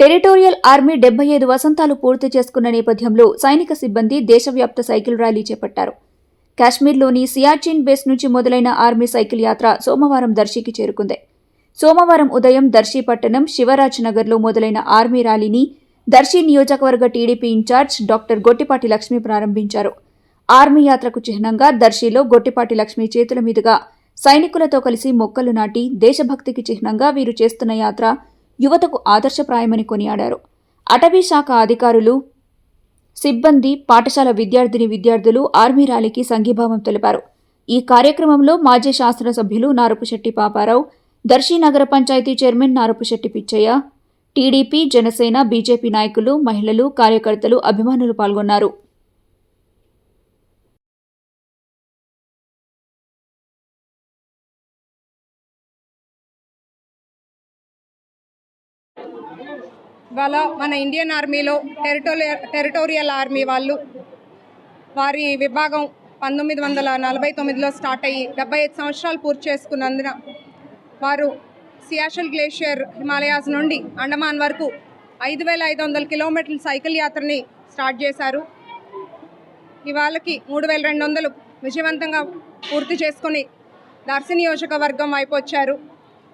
Territorial army డెబ్బై ఐదు వసంతాలు పూర్తి చేసుకున్న నేపథ్యంలో సైనిక సిబ్బంది దేశవ్యాప్త సైకిల్ ర్యాలీ చేపట్టారు. కాశ్మీర్లోని సియాచిన్ బేస్ నుంచి మొదలైన ఆర్మీ సైకిల్ యాత్ర సోమవారం దర్శికి చేరుకుంది. సోమవారం ఉదయం దర్శి పట్టణం శివరాజ్ నగర్లో మొదలైన ఆర్మీ ర్యాలీని దర్శి నియోజకవర్గ TDP incharge doctor Gottipati Lakshmi ప్రారంభించారు. ఆర్మీ యాత్రకు చిహ్నంగా దర్శిలో గొట్టిపాటి లక్ష్మి చేతుల మీదుగా సైనికులతో కలిసి మొక్కలు నాటి దేశభక్తికి చిహ్నంగా వీరు చేస్తున్న యాత్ర యువతకు ఆదర్శప్రాయమని కొనియాడారు. అటవీ శాఖ అధికారులు సిబ్బంది పాఠశాల విద్యార్థిని విద్యార్థులు ఆర్మీ ర్యాలీకి సంఘీభావం తెలిపారు. ఈ కార్యక్రమంలో మాజీ శాసనసభ్యులు నారపుశెట్టి పాపారావు దర్శి నగర panchayat chairman Narapusetty Pichaiah TDP Janasena BJP నాయకులు మహిళలు కార్యకర్తలు అభిమానులు పాల్గొన్నారు. ఇవాళ మన ఇండియన్ ఆర్మీలో టెరిటోరియల్ టెరిటోరియల్ ఆర్మీ వాళ్ళు వారి విభాగం పంతొమ్మిది వందల నలభై తొమ్మిదిలో స్టార్ట్ అయ్యి డెబ్బై ఐదు సంవత్సరాలు పూర్తి చేసుకున్నందున వారు సియాషల్ గ్లేషియర్ హిమాలయాస్ నుండి అండమాన్ వరకు ఐదు వేల ఐదు వందల కిలోమీటర్ల సైకిల్ యాత్రని స్టార్ట్ చేశారు. ఇవాళకి మూడు వేల రెండు వందలు విజయవంతంగా పూర్తి చేసుకుని దర్శి నియోజకవర్గం వైపు వచ్చారు.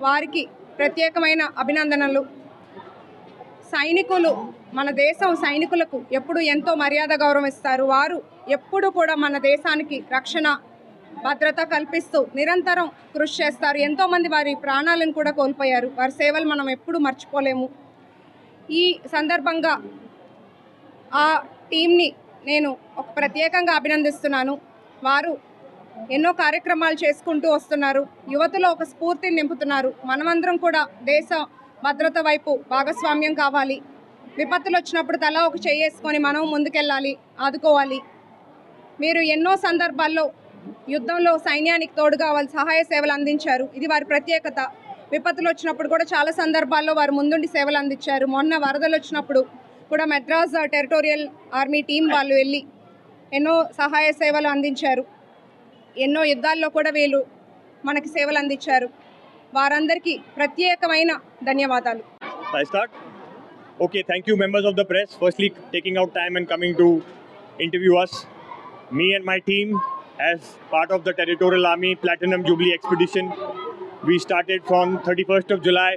వారికి ప్రత్యేకమైన అభినందనలు. సైనికులు మన దేశం సైనికులకు ఎప్పుడు ఎంతో మర్యాద గౌరవిస్తారు. వారు ఎప్పుడు కూడా మన దేశానికి రక్షణ భద్రత కల్పిస్తూ నిరంతరం కృషి చేస్తారు. ఎంతోమంది వారి ప్రాణాలను కూడా కోల్పోయారు. వారి సేవలు మనం ఎప్పుడు మర్చిపోలేము. ఈ సందర్భంగా ఆ టీంని నేను ఒక ప్రత్యేకంగా అభినందిస్తున్నాను. వారు ఎన్నో కార్యక్రమాలు చేసుకుంటూ వస్తున్నారు. యువతలో ఒక స్ఫూర్తిని నింపుతున్నారు. మనమందరం కూడా దేశ భద్రత వైపు భాగస్వామ్యం కావాలి. విపత్తులు వచ్చినప్పుడు తలా ఒక చేసుకొని మనం ముందుకెళ్ళాలి ఆదుకోవాలి. మీరు ఎన్నో సందర్భాల్లో యుద్ధంలో సైన్యానికి తోడుగా వాళ్ళు సహాయ సేవలు అందించారు. ఇది వారి ప్రత్యేకత. విపత్తులు వచ్చినప్పుడు కూడా చాలా సందర్భాల్లో వారు ముందుండి సేవలు అందించారు. మొన్న వరదలు వచ్చినప్పుడు కూడా మెడ్రాస్ టెరిటోరియల్ ఆర్మీ టీం వాళ్ళు వెళ్ళి ఎన్నో సహాయ సేవలు అందించారు. ఎన్నో యుద్ధాల్లో కూడా వీళ్ళు మనకి సేవలు అందించారు. వారందరికీ ప్రత్యేకమైన ధన్యవాదాలు I start? Okay, thank you, members of the press. Firstly, taking out time and coming to interview us. Me and my team, as part of the Territorial Army Platinum Jubilee Expedition, we started from 31st of July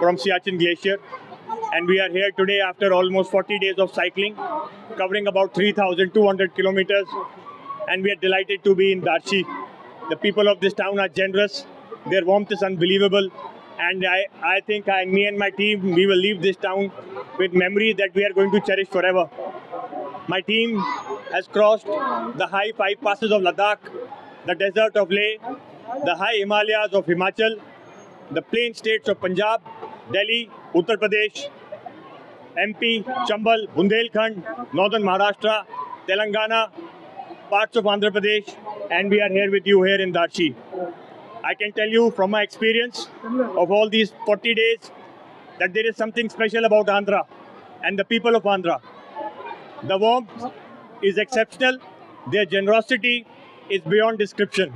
from Siachen Glacier. And we are here today after almost 40 days of cycling, covering about 3,200 kilometers. And we are delighted to be in Darshi. The people of this town are generous, their warmth is unbelievable. And I, I think I, me and my team, we will leave this town with memories that we are going to cherish forever. My team has crossed the high five passes of Ladakh, the desert of Leh, the high Himalayas of Himachal, the plain states of Punjab, Delhi, Uttar Pradesh, MP, Chambal, Bundelkhand, Northern Maharashtra, Telangana, parts of Andhra Pradesh, and we are here with you here in Darshi. I can tell you from my experience of all these 40 days that there is something special about Andhra and the people of Andhra. The warmth is exceptional, their generosity is beyond description.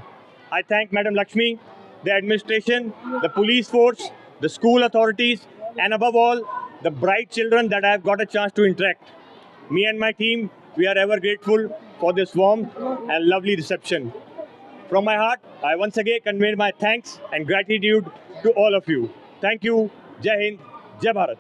I thank Madam Lakshmi, the administration, the police force, the school authorities, and above all, the bright children that I have got a chance to interact. Me and my team, we are ever grateful for this warm and lovely reception. From my heart, I once again convey my thanks and gratitude to all of you. Thank you. Jai Hind. Jai Bharat.